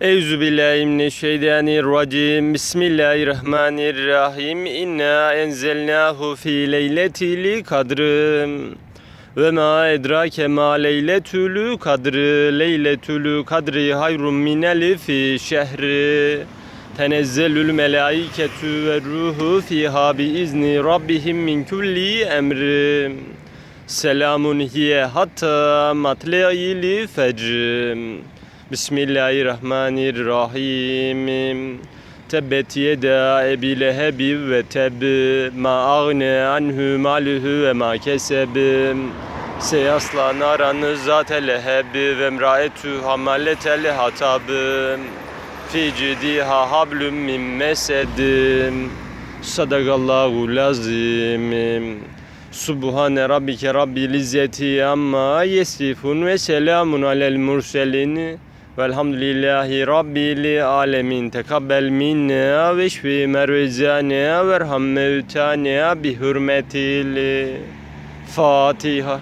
Euzu billahi mineşşeytanirracim. Bismillahirrahmanirrahim. İnna enzelnahu fi leyletil kadr. Ve ma edrake ma leyletül kadr. Leyletül kadri hayrun min elfi şehri. Tenezzelül melaiketü ve ruhu fiha bi izni rabbihim min kulli emri. Selamun hiye hatta matle'il fecr. Bismillahirrahmanirrahim. Tebbet yeda ebi lehebi ve teb ma agne anhu maluhu ve ma keseb. Seyasla naran zate lehebi ve emraetu hamaletel hatab. Fi cidiha hablum min mesed. Sadakallahu lazim. Subhane rabbike rabbil izzeti amma yesifun ve selamun alel murselin velhamdülillahi rabbil alemin. Tekabbel minna ve şfi mervezana ve erham mevtana bi hürmetil Fatiha